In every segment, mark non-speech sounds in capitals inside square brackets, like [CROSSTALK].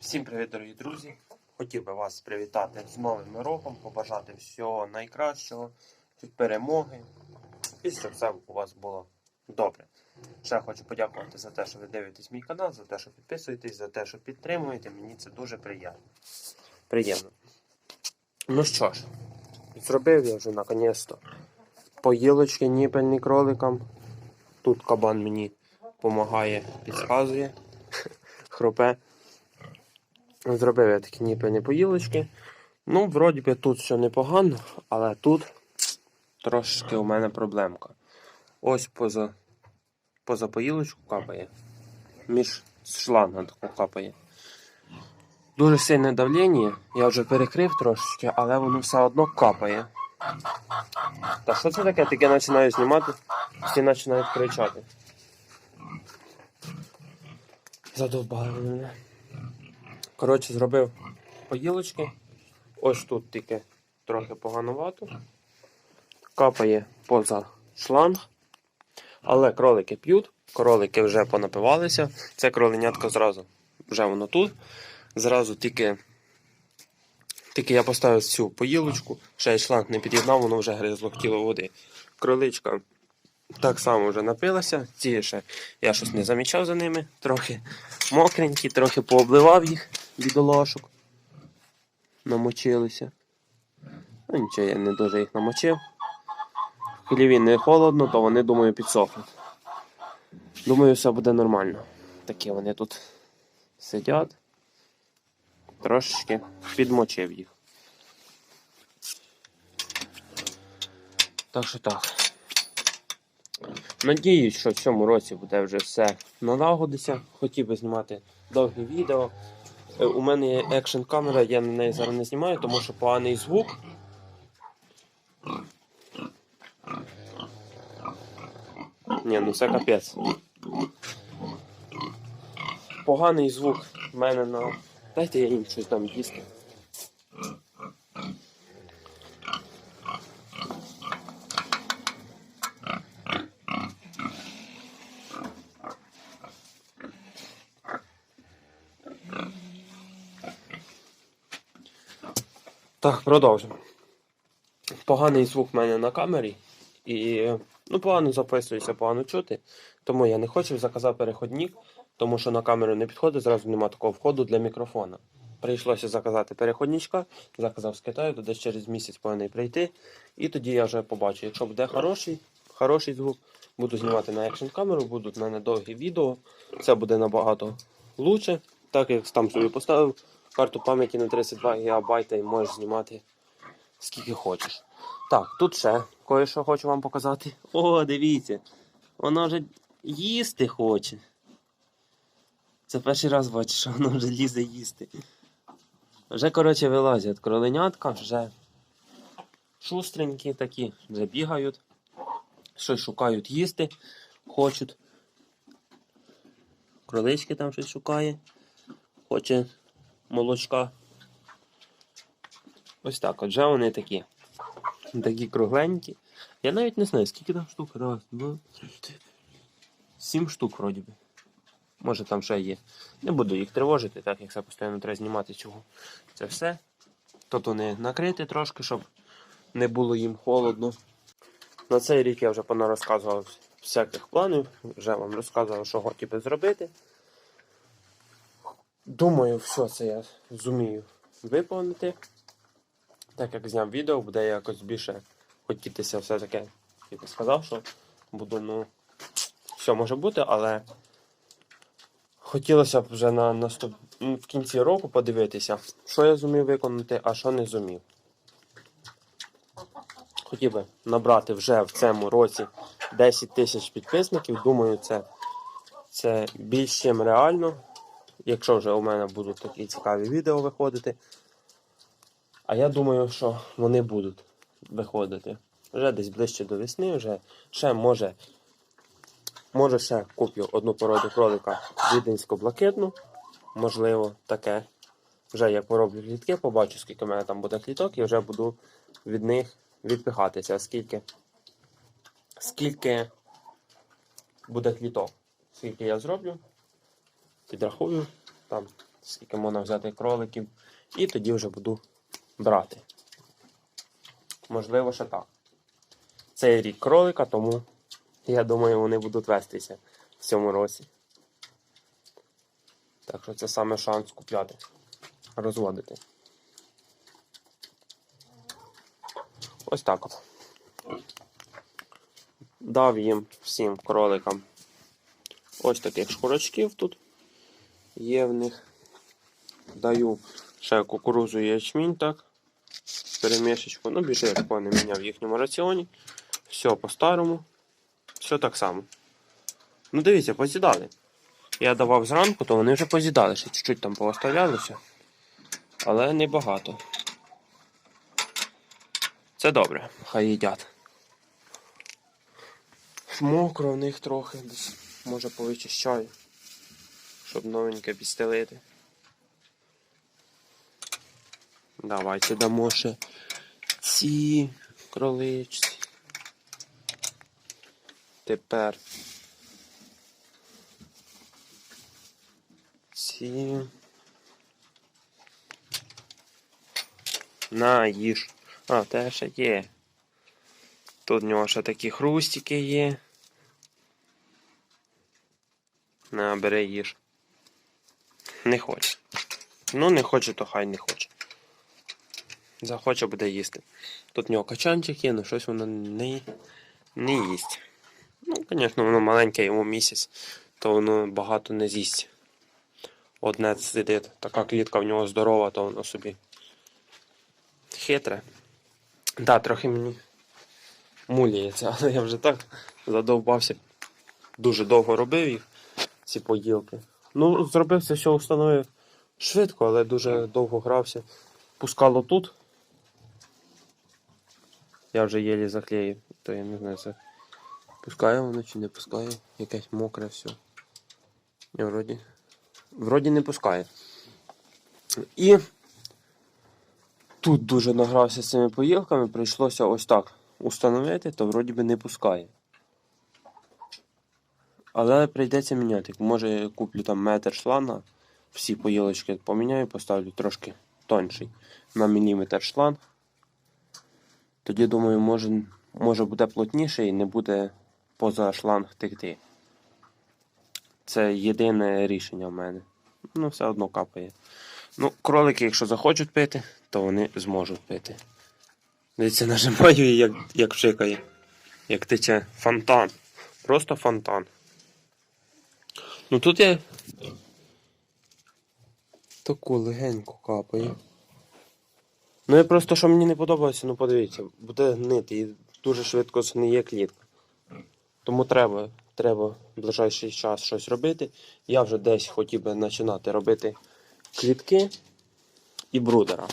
Всім привіт, дорогі друзі! Хотів би вас привітати з Новим роком, побажати всього найкращого, перемоги і щоб все у вас було добре. Ще хочу подякувати за те, що ви дивитесь мій канал, за те, що підписуєтесь, за те, що підтримуєте. Мені це дуже приємно. Приємно. Ну що ж, зробив я вже наконець-то поїлочки ніпельні кроликам. Тут кабан мені допомагає, підказує, [LAUGHS] хропе. Зробив я такі ніпельні поїлочки. Ну, вроді би тут все непогано, але тут трошки у мене проблемка. Ось поза, поза поїлочку капає. Між шланга таку капає. Дуже сильне давлення, я вже перекрив трошечки, але воно все одно капає. Та що це таке? Таке починаю знімати, всі починають кричати. Задовбали мене. Коротше, зробив поїлочки. Ось тут тільки трохи поганувато. Капає поза шланг. Але кролики п'ють, кролики вже понапивалися. Це кроленятко зразу. Вже воно тут. Зразу тільки тільки я поставив цю поїлочку, ще й шланг не під'єднав, воно вже гризло хотіло води. Кроличка так само вже напилася. Ці ще я щось не замічав за ними. Трохи мокренькі, трохи пообливав їх бідолашок. Намочилися. Ну нічого, я не дуже їх намочив. В хліві не холодно, то вони, думаю, підсохнуть. Думаю, все буде нормально. Такі вони тут сидять. Трошечки підмочив їх. Так що так. Надіюсь, що в цьому році буде вже все налагодиться. Хотів би знімати довгі відео. Е, У мене є екшн камера, я на неї зараз не знімаю, тому що поганий звук. Ні, ну це капець. Поганий звук в мене на. Дайте я їм щось там їсти. Так, продовжимо. Поганий звук в мене на камері. І ну, погано записується, погано чути. Тому я не хочу заказав переходник, тому що на камеру не підходить, зразу нема такого входу для мікрофона. Прийшлося заказати переходничка, заказав з Китаю, то десь через місяць повинен прийти. І тоді я вже побачу, якщо буде хороший, хороший звук, буду знімати на екшн камеру, будуть в мене довгі відео. Це буде набагато лучше, так як там собі поставив карту пам'яті на 32 ГБ і можеш знімати скільки хочеш. Так, тут ще кое-що хочу вам показати. О, дивіться, воно вже їсти хоче. Це перший раз бачу, що воно вже лізе їсти. Вже, коротше, вилазять кроленятка, вже шустренькі такі, вже бігають, щось шукають їсти, хочуть. Кролички там щось шукає, хоче молочка. Ось так, от вже вони такі. Такі кругленькі. Я навіть не знаю, скільки там штук. Сім штук, вроді би. Може там ще є. Не буду їх тривожити, так як це постійно треба знімати цього. Це все. Тут вони накриті трошки, щоб не було їм холодно. На цей рік я вже понарозказував всяких планів, вже вам розказував, що хотів би зробити. Думаю, все це я зумію виповнити. Так як зняв відео, буде якось більше хотітися все таке. Як я сказав, що буду, ну, все може бути, але хотілося б вже на наступ... ну, в кінці року подивитися, що я зумів виконати, а що не зумів. Хотів би набрати вже в цьому році 10 тисяч підписників. Думаю, це, це більш чим реально. Якщо вже у мене будуть такі цікаві відео виходити. А я думаю, що вони будуть виходити. Вже десь ближче до весни, вже ще може. Може ще куплю одну породу кролика віденсько-блакитну. Можливо, таке. Вже як пороблю клітки, побачу, скільки в мене там буде кліток, і вже буду від них відпихатися, скільки, скільки буде кліток. Скільки я зроблю, підрахую, там скільки можна взяти кроликів, і тоді вже буду брати. Можливо, ще так. Це рік кролика, тому я думаю, вони будуть вестися в цьому році. Так що це саме шанс купляти, розводити. Ось так от. Дав їм всім кроликам ось таких шкурочків тут є в них. Даю ще кукурузу і ячмінь, так. Перемішечку. Ну, більше я не міняв в їхньому раціоні. Все по-старому. Все так само. Ну, дивіться, позідали. Я давав зранку, то вони вже позідали, ще чуть-чуть там пооставлялися. Але не багато. Це добре, хай їдять. Мокро в них трохи десь, може повичищаю, щоб новеньке підстелити. Давайте дамо ще ці кроличці. Тепер ці. На, їж. А, те ще є. Тут в нього ще такі хрустики є. На, бери їж. Не хоче. Ну, не хоче, то хай не хоче. Захоче буде їсти. Тут в нього качанчик є, але щось воно не, не їсть. Ну, звісно, воно маленьке, йому місяць, то воно багато не з'їсть. Одне сидить, така клітка в нього здорова, то воно собі хитре. Так, да, трохи мені муляється, але я вже так задовбався. Дуже довго робив їх, ці поділки. Ну, зробив це все установив швидко, але дуже довго грався. Пускало тут. Я вже єлі заклеїв, то я не знаю, це пускає воно чи не пускає. Якесь мокре все. Ні, вроді. Вроді не пускає. І тут дуже награвся з цими поїлками, прийшлося ось так установити, то вроді би не пускає. Але прийдеться міняти. Може я куплю там метр шланга, всі поїлочки поміняю, поставлю трошки тонший на міліметр шланг. Тоді, думаю, може, може буде плотніше і не буде поза шланг текти. Це єдине рішення в мене. Ну, все одно капає. Ну, кролики, якщо захочуть пити, то вони зможуть пити. Дивіться, нажимаю і як, як вшикає. Як тече фонтан. Просто фонтан. Ну тут я таку легенько капає. Ну і просто що мені не подобається, ну подивіться, буде гнити і дуже швидко згниє клітка. Тому треба, треба в ближайший час щось робити. Я вже десь хотів би починати робити клітки і брудера.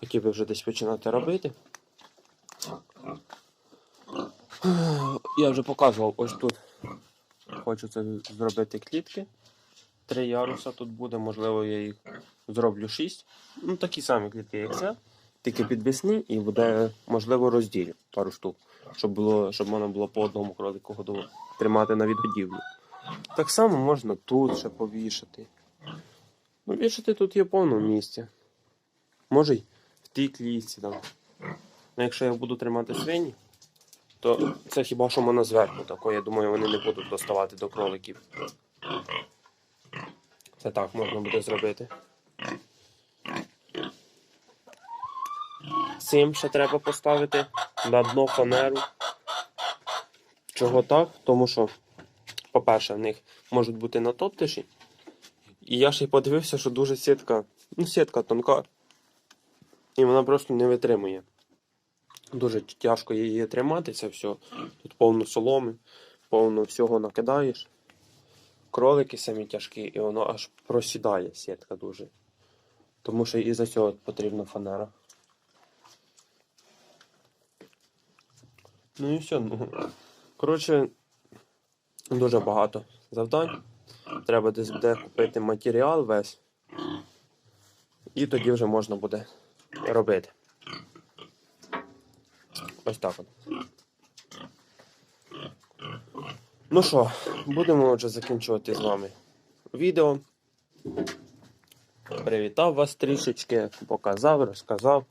Хотів би вже десь починати робити. Я вже показував ось тут. Хочу це зробити клітки. Три яруса тут буде, можливо, я їх зроблю шість. Ну, такі самі клітки, як це. Тільки підвісні і буде, можливо, розділю пару штук, щоб було, щоб можна було по одному кролику тримати на відгодівлю. Так само можна тут ще повішати. Ну, вішати тут є повно місця. Може й в тій клітці там. Ну, якщо я буду тримати свині, то це хіба що можна зверху тако. Я думаю, вони не будуть доставати до кроликів. Це так можна буде зробити. Цим ще треба поставити на дно фанеру. Чого так? Тому що, по-перше, в них можуть бути натоптиші. І я ще й подивився, що дуже сітка, ну, сітка тонка. І вона просто не витримує. Дуже тяжко її тримати, це все. Тут повно соломи, повно всього накидаєш. Кролики самі тяжкі, і воно аж просідає сітка дуже. Тому що і за цього потрібна фанера. Ну і все. Ну. Коротше, дуже багато завдань. Треба десь буде купити матеріал весь. І тоді вже можна буде робити. Ось так от. Ну що, будемо вже закінчувати з вами відео. привітав вас трішечки, показав, розказав.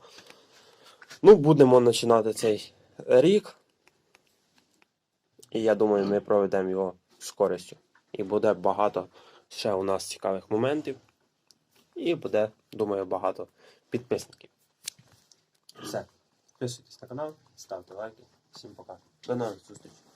Ну, будемо починати цей рік. І я думаю, ми проведемо його з користю. І буде багато ще у нас цікавих моментів. І буде, думаю, багато підписників. Все. Підписуйтесь на канал, ставте лайки. Всім пока. До нових зустрічей.